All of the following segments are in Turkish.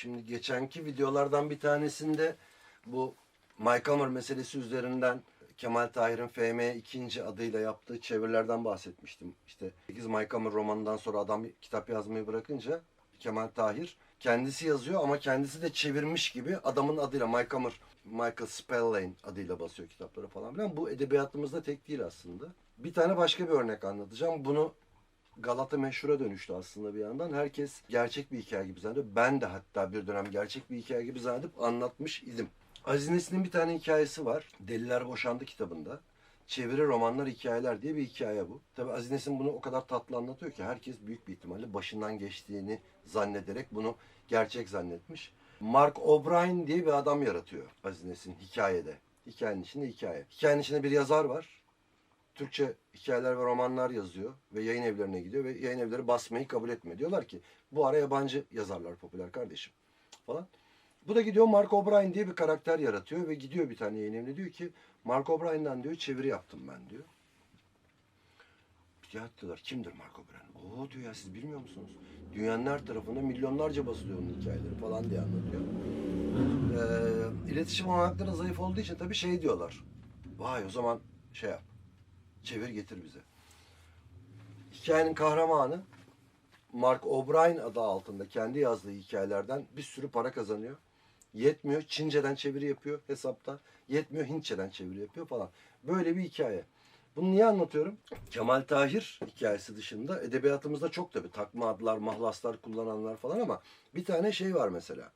Şimdi geçenki videolardan bir tanesinde bu Maykamur meselesi üzerinden Kemal Tahir'in FM ikinci adıyla yaptığı çevirilerden bahsetmiştim. İşte 8 Maykamur romanından sonra adam kitap yazmayı bırakınca Kemal Tahir kendisi yazıyor ama kendisi de çevirmiş gibi adamın adıyla Mike Hammer, Michael Spellane adıyla basıyor kitapları falan filan. Bu edebiyatımızda tek değil aslında. Bir tane başka bir örnek anlatacağım. Bunu Galata meşhura dönüştü aslında bir yandan. Herkes gerçek bir hikaye gibi zannediyor. Ben de hatta bir dönem gerçek bir hikaye gibi zannedip anlatmış idim. Aziz Nesin'in bir tane hikayesi var. Deliler Boşandı kitabında. Çeviri romanlar hikayeler diye bir hikaye bu. Tabi Aziz Nesin bunu o kadar tatlı anlatıyor ki herkes büyük bir ihtimalle başından geçtiğini zannederek bunu gerçek zannetmiş. Mark O'Brien diye bir adam yaratıyor Aziz Nesin hikayede. Hikayenin içinde hikaye. Hikayenin içinde bir yazar var. Türkçe hikayeler ve romanlar yazıyor ve yayın evlerine gidiyor ve yayın evleri basmayı kabul etmiyor. Diyorlar ki bu ara yabancı yazarlar popüler kardeşim falan. Bu da gidiyor Mark O'Brien diye bir karakter yaratıyor ve gidiyor bir tane evine diyor ki Mark O'Brien'den diyor çeviri yaptım ben diyor. Ya diyorlar kimdir Mark O'Brien? Oo diyor ya siz bilmiyor musunuz? Dünyanın her tarafında milyonlarca basılıyor onun hikayeleri falan diye anlatıyor. Ee, iletişim olanakları zayıf olduğu için tabii şey diyorlar. Vay o zaman şey yap. Çevir getir bize. Hikayenin kahramanı Mark O'Brien adı altında kendi yazdığı hikayelerden bir sürü para kazanıyor. Yetmiyor. Çince'den çeviri yapıyor hesapta. Yetmiyor. Hintçe'den çeviri yapıyor falan. Böyle bir hikaye. Bunu niye anlatıyorum? Kemal Tahir hikayesi dışında edebiyatımızda çok tabii takma adlar, mahlaslar kullananlar falan ama bir tane şey var mesela.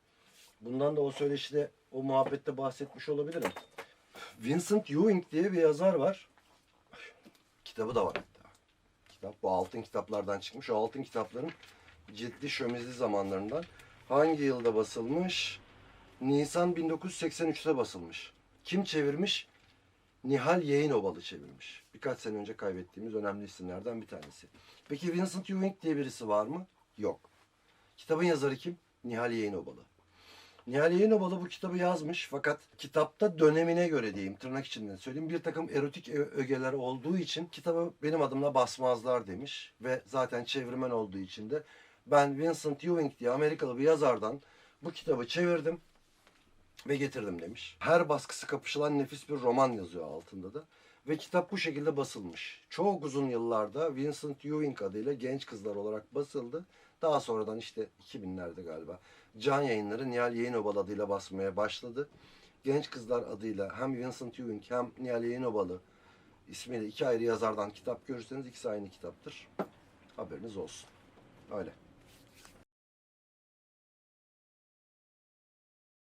Bundan da o söyleşide, o muhabbette bahsetmiş olabilirim. Vincent Ewing diye bir yazar var. Kitabı da var. Kitap bu altın kitaplardan çıkmış. O altın kitapların ciltli şömizli zamanlarından. Hangi yılda basılmış? Nisan 1983'te basılmış. Kim çevirmiş? Nihal Yayınovalı çevirmiş. Birkaç sene önce kaybettiğimiz önemli isimlerden bir tanesi. Peki Vincent Ewing diye birisi var mı? Yok. Kitabın yazarı kim? Nihal Yayınovalı. Nihal Yayınovalı bu kitabı yazmış fakat kitapta dönemine göre diyeyim tırnak içinden söyleyeyim bir takım erotik ögeler olduğu için kitabı benim adımla basmazlar demiş ve zaten çevirmen olduğu için de ben Vincent Ewing diye Amerikalı bir yazardan bu kitabı çevirdim ve getirdim demiş. Her baskısı kapışılan nefis bir roman yazıyor altında da. Ve kitap bu şekilde basılmış. Çok uzun yıllarda Vincent Ewing adıyla genç kızlar olarak basıldı. Daha sonradan işte 2000'lerde galiba Can Yayınları Nihal Yayınobal adıyla basmaya başladı. Genç Kızlar adıyla hem Vincent Ewing hem Nihal Yayınobalı ismiyle iki ayrı yazardan kitap görürseniz ikisi aynı kitaptır. Haberiniz olsun. Öyle.